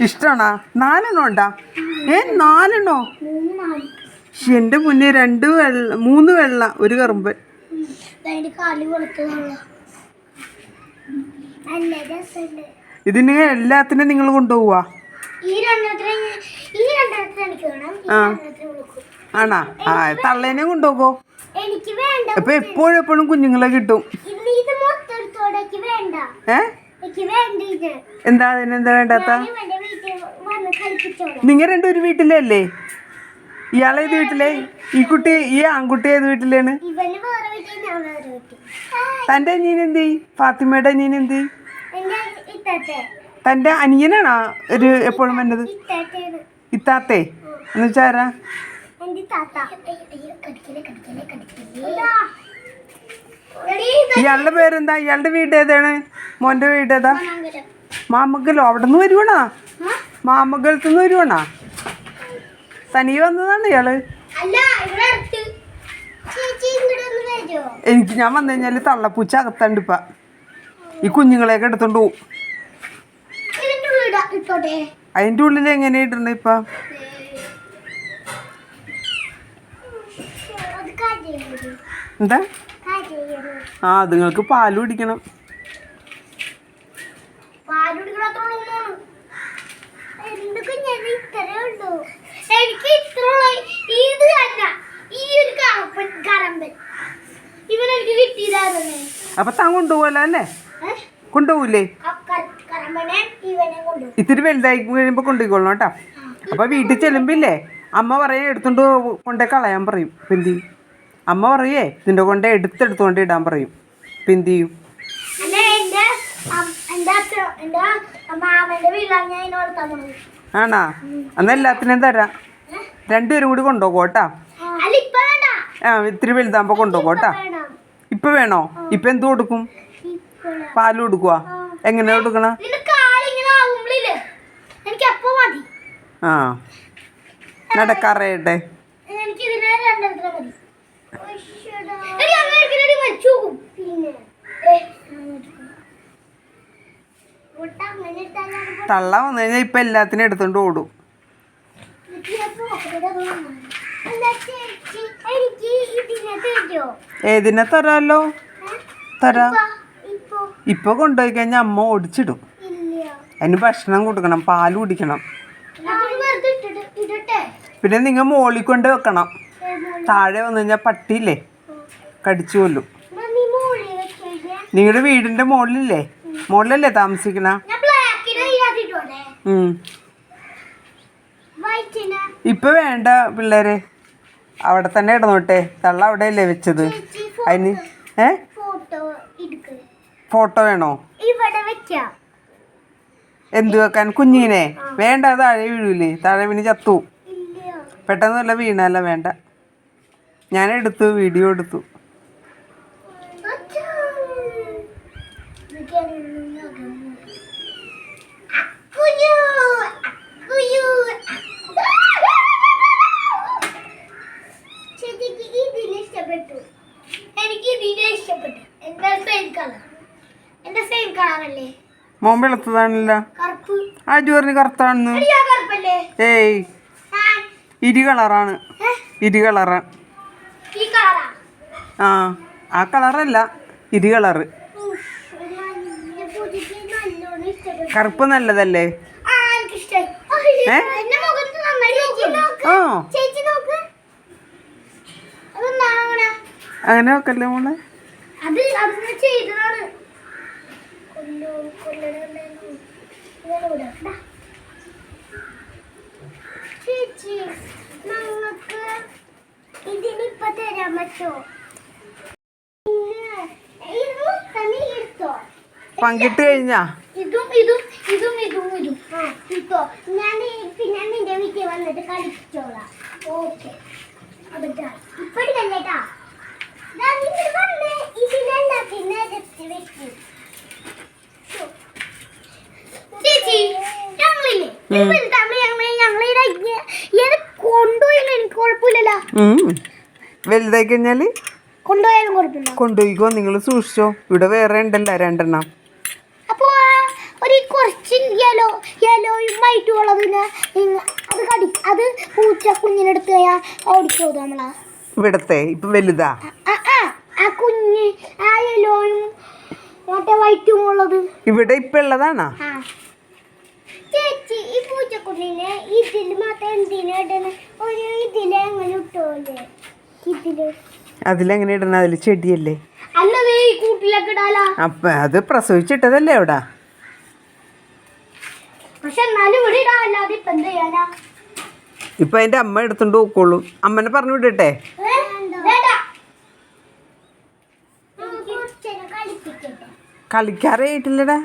ഇഷ്ടമാണോ നാലെണ്ണോ ഉണ്ടാ ഏ നാലെണ്ണോ? എന്റെ എന്റെ മുന്നേ രണ്ട് വെള്ള മൂന്ന് വെള്ള ഒരു കറുമ്പൻ ഇതിന് എല്ലാത്തിനും നിങ്ങൾ കൊണ്ടുപോവാ ആണാ? ആ തള്ളേനെ കൊണ്ടുപോകോ. അപ്പൊ എപ്പോഴും എപ്പോഴും കുഞ്ഞുങ്ങളെ കിട്ടും. ഏ? എന്താ അതിനെന്താ വേണ്ടാത്ത ഞാൻ ഇവന്റെ വീട്ടിൽ വന്ന് കളിപ്പിച്ചോളാം ഒരു വീട്ടിലേ വീട്ടിലല്ലേ ഇയാളെ ഏത് വീട്ടിലെ? ഈ കുട്ടി ഈ ആൺകുട്ടി ഏത് വീട്ടിലാണ്? തന്റെ തന്റെ അനിയൻ എന്ത് ഫാത്തിമയുടെ അനിയൻ എന്ത് തന്റെ അനിയനാണോ ഒരു എപ്പോഴും വന്നത്? ഇത്താത്തെ. ഇത്താത്തേ. എന്ന് വെച്ചാരാ ഇയാളുടെ പേരെന്താ? ഇയാളുടെ വീട് ഏതാണ്? മോന്റെ വീട് ഏതാ? മാമക്കല്ലോ അവിടെ നിന്ന് വരുവാണോ? മാമഗലത്ത് നിന്ന് വരുവാണോ? തനിയെ വന്നതാണ് ഇയാൾ. എനിക്ക് ഞാൻ വന്നു കഴിഞ്ഞാൽ തള്ളപ്പൂച്ച അകത്തണ്ട് ഇപ്പ. ഈ കുഞ്ഞുങ്ങളെയൊക്കെ എടുത്തോണ്ട് പോവും. അതിന്റെ ഉള്ളിൽ ഇടാ- ഇട്ടോട്ടെ. അതിന്റെ ഉള്ളിൽ എങ്ങനെ ഇടണ ഇപ്പ? എന്താ? ആ അതുങ്ങൾക്ക് പാൽ കുടിക്കണം. പാൽ ഉള്ളൂ. എനിക്ക് ഇത്ര ഇത് തന്നെ. ഈ ഒരു കറമ്പൻ. ഇവൻ എനിക്ക് കിട്ടിയതായിരുന്നു അപ്പൊ താൻ കൊണ്ടുപോകല്ലോ അല്ലേ? കൊണ്ടുപോകില്ലേ കറമ്പനെ ഇവനെ കൊണ്ടു ഇത്തിരി വലുതായി കഴിയുമ്പോ കൊണ്ടുപോയിക്കൊള്ളണം കേട്ടോ. അപ്പൊ വീട്ടിൽ ചെല്ലുമ്പില്ലേ? അമ്മ പറയേ എടുത്തോണ്ട് കൊണ്ടേ കളയാൻ പറയും പിന്തി. അമ്മ പറയേ ഇതിന്റെ കൊണ്ടേ എടുത്തെടുത്തോണ്ട് ഇടാൻ പറയും പിന്തി. ചെയ്യും മാമന്റെ വീട്ടിലാണ് ഞാൻ ആണാ? എന്നാ എല്ലാത്തിനും തരാം. രണ്ടുപേരും കൂടി കൊണ്ടുപോകോ കേട്ടാ? അല്ല ഇപ്പൊ വേണ്ട. ആ ഇത്തിരി വലുതാകുമ്പോൾ കൊണ്ടുപോകോ കേട്ടാ? വേണം. ഇപ്പം വേണോ? ഇപ്പം എന്ത് കൊടുക്കും? പാൽ കൊടുക്കുക എങ്ങനെ കൊടുക്കണ? ആ. നടക്കാറേട്ടെ മതി. തള്ള വന്നു കഴിഞ്ഞാൽ ഇപ്പം എല്ലാത്തിനും എടുത്തോണ്ട് ഓടും? ഏതിനെ തരാലോ? തരാ. ഇപ്പൊ- കൊണ്ടുപോയി കഴിഞ്ഞാൽ അമ്മ ഓടിച്ചിടും. അതിന് ഭക്ഷണം കൊടുക്കണം പാൽ കുടിക്കണം. പിന്നെ നിങ്ങൾ മോളി കൊണ്ട് വെക്കണം. താഴെ വന്നു കഴിഞ്ഞാൽ പട്ടിയില്ലേ? കടിച്ചു കൊല്ലും. നിങ്ങളുടെ വീടിന്റെ മുകളിലില്ലേ മുകളിലല്ലേ താമസിക്കണ. ഇപ്പൊ വേണ്ട പിള്ളേരെ. അവിടെ തന്നെ ഇടന്നോട്ടെ തള്ള അവിടെ അല്ലേ വെച്ചത് അതിന് ഏ? ഫോട്ടോ വേണോ? എന്ത് വെക്കാൻ? കുഞ്ഞിനെ. വേണ്ട താഴെ വീഴൂലേ. താഴെ വീണ് ചത്തു. പെട്ടെന്നല്ല പെട്ടെന്ന് വീണല്ല വേണ്ട. ഞാൻ എടുത്തു വീഡിയോ എടുത്തു. മോൻ വെളുത്തതാണല്ലോ ആജു പറഞ്ഞു കറുത്താണെന്ന്. ഏയ്. ഇരി കളറാണ്? ഇരി കളറാ? ആ ആ കളറല്ല. ഇരി കളറ്. ചേച്ചി നല്ലതല്ലേ അങ്ങനെ നോക്കല്ലേ മോളെ? അത് ചെയ്തതാണ്. കൊല്ലോ കൊല്ലണുണ്ടായിരുന്നു ഇങ്ങനെ വിടാം ദാ. ചേച്ചി ഞങ്ങൾക്ക് ഇതിനിപ്പോ തരാൻ പറ്റോ പിന്നെ ഇത് മൊത്തം നീ എടുത്തോ പങ്കിട്ട് കഴിഞ്ഞാ? ഇതും ഇതും ഇതും ഇതും ഇതും. ആ ഇപ്പോ ഞാൻ പിന്നെ നിന്റെ വീട്ടിൽ വന്നിട്ട് കളിച്ചോളാം. ഓക്കെ. അതാ ഇപ്പൊ കല്ലേട്ടാ ചേച്ചി ഞങ്ങളില്ലേ? ഉം. ഞങ്ങളിടെ കൊണ്ടുപോയില്ല എനിക്ക് കുഴപ്പമില്ലല്ലോ. വലുതായി കഴിഞ്ഞാൽ? കൊണ്ടുപോയാലും കുഴപ്പമില്ല. കൊണ്ടുപോയിക്കോ നിങ്ങൾ സൂക്ഷിച്ചോ. ഇവിടെ വേറെ ഉണ്ടല്ലോ രണ്ടെണ്ണം. ഒരു കുറച്ച് യെല്ലോ യെല്ലോയും വൈറ്റും ഉള്ളതിന് അത് കടി അത് പൂച്ച കുഞ്ഞിനെടുത്ത് കഴിഞ്ഞാൽ ഓടിച്ചോ നമ്മളാ. ഇവിടത്തെ ഇപ്പൊ വലുതാ. ആ കുഞ്ഞ് ആ യെല്ലോയും മറ്റേ വൈറ്റും ഉള്ളത്. ഇവിടെ ഇപ്പൊ ഉള്ളതാണോ? ചേച്ചി ഈ പൂച്ചക്കുഞ്ഞിനെ ഇതിൽ മാത്രം എന്തിനാ ഇടണേ ഒരു ഇതിൽ എങ്ങനെ ഇട്ടോല്ലേ ഇതിൽ. അതിലെങ്ങനെ ഇടണ അതിൽ ചെടിയല്ലേ? അല്ലതേ ഈ കൂട്ടിലൊക്കെ ഇടാലാ. അപ്പൊ അത് പ്രസവിച്ചിട്ടതല്ലേ അവിടെ? പക്ഷെ എന്നാലും ഇവിടെ ഇടാം അല്ലാതെ ഇപ്പൊ എന്ത് ചെയ്യാനാ? ഇപ്പൊ എന്റെ അമ്മ എടുത്തോണ്ട് നോക്കോളൂ അമ്മനെ പറഞ്ഞു വിടട്ടെ. കളിക്കാറായിട്ടില്ലടാ.